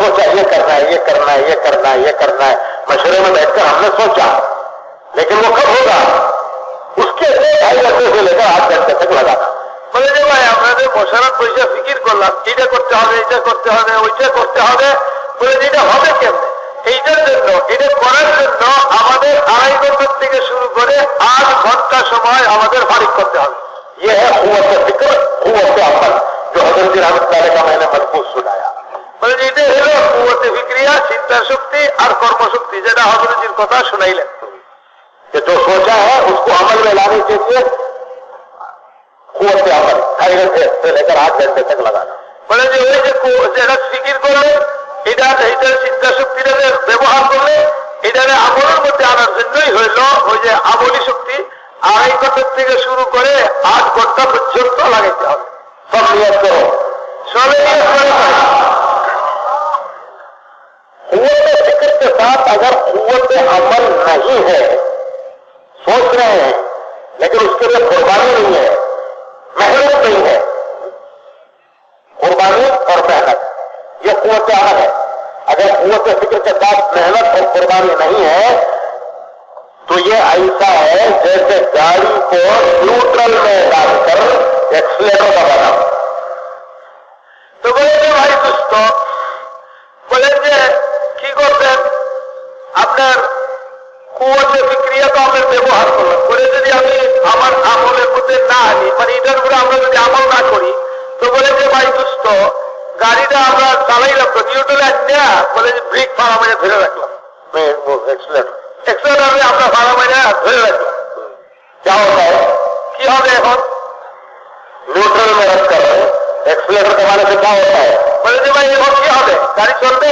सोचा ये करना है ये करना है ये करना है ये करना है मशुरे में बैठकर हमने सोचा लेकिन वो कब होगा उसके लिए ढाई घंटे से लेकर आठ घंटे तक लगा বলে যে ভাই আপনাদের মোশারফ পয়সা ফিকির করলাম এইটা করতে হবে এইটা করতে হবে ওইটা করতে হবে বলে যে এটা হবে কেমনে এইটার জন্য এটা করার জন্য আমাদের আড়াই ঘন্টার থেকে শুরু করে আট ঘন্টা সময় আমাদের ফারিক করতে হবে ये है कुत फिक्र कुत अमल जो हजरत रहमत का मैंने मजबूत सुनाया বলে যে এটা হলো কুয়তে বিক্রিয়া চিন্তা শক্তি আর কর্মশক্তি যেটা হজরতির কথা শুনাইলেন कि जो सोचा है उसको अमल में लाने के लिए कुत अमल ढाई घंटे से लेकर आठ घंटे तक लगाना বলে যে ওই যে কু- যেটা ফিকির করলে এটা এইটার চিন্তা শক্তিটা যে ব্যবহার করলে এটারে আমলের মধ্যে আনার জন্যই হইল ওই যে আমলি শক্তি আড়াই ঘন্টার থেকে শুরু করে আট ঘন্টা পর্যন্ত লাগাইতে হবে सब नियत करो সবে নিয়ে করে साथ अगर कुत अमल नहीं है, सोच रहे हैं, लेकिन उसके लिए कुर्बानी नहीं है, मेहनत नहीं है। कुर्बानी और मेहनत यह कुत अमल है। अगर कुत फ़िक्र के साथ मेहनत और कुर्बानी नहीं है तो ये ऐसा है जैसे गाड़ी को न्यूट्रल में डालकर एक्सीलेटर दबाना আপনার কুয়াতে বিক্রিয়া তো আমরা ব্যবহার করলাম। বলে যদি আমি আমার আমলের মধ্যে না আনি মানে ইটার উপরে আমরা যদি আমল না করি তো বলে যে ভাই দুষ্ট গাড়িটা আমরা চালাইলাম তো নিউটনে বলে যে ফাড়া ধরে রাখলাম। আমরা ফাড়া ধরে রাখলাম। যাও কি হবে এখন? নিউট্রাল মেরাজ করবে বলে যে ভাই এখন কি হবে? গাড়ি চলবে?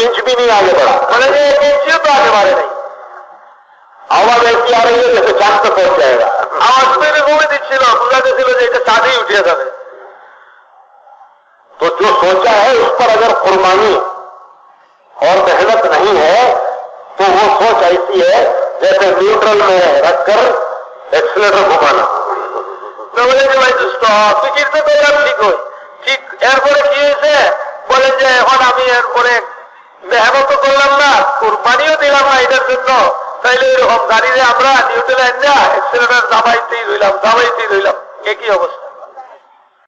इंच भी नहीं आगे बढ़ा বলে যে এক ইঞ্চিও তো আগে বাড়ে নাই आवाज ऐसी आ रही है जैसे चांद तक पहुंच जाएगा আওয়াজ তো এরকমই দিচ্ছিল বোঝা গেছিল যে এটা চাঁদেই উঠিয়ে যাবে तो जो सोचा है उस पर अगर कुर्बानी और मेहनत नहीं है तो वो सोच ऐसी है जैसे न्यूट्रल में रखकर एक्सीलेटर घुमाना তো বলে যে ভাই দুষ্ট ফিকির তো করলাম ঠিক হয় ঠিক এরপরে কি হয়েছে বলেন যে এখন আমি এরপরে মেহনত করলাম না, কোরবানিও দিলাম না এটার জন্য। তাইলে এরকম গাড়িতে আমরা নিউট্রাল যা এক্সিলেটার দাবাইতেই রইলাম দাবাইতেই রইলাম। একই অবস্থা?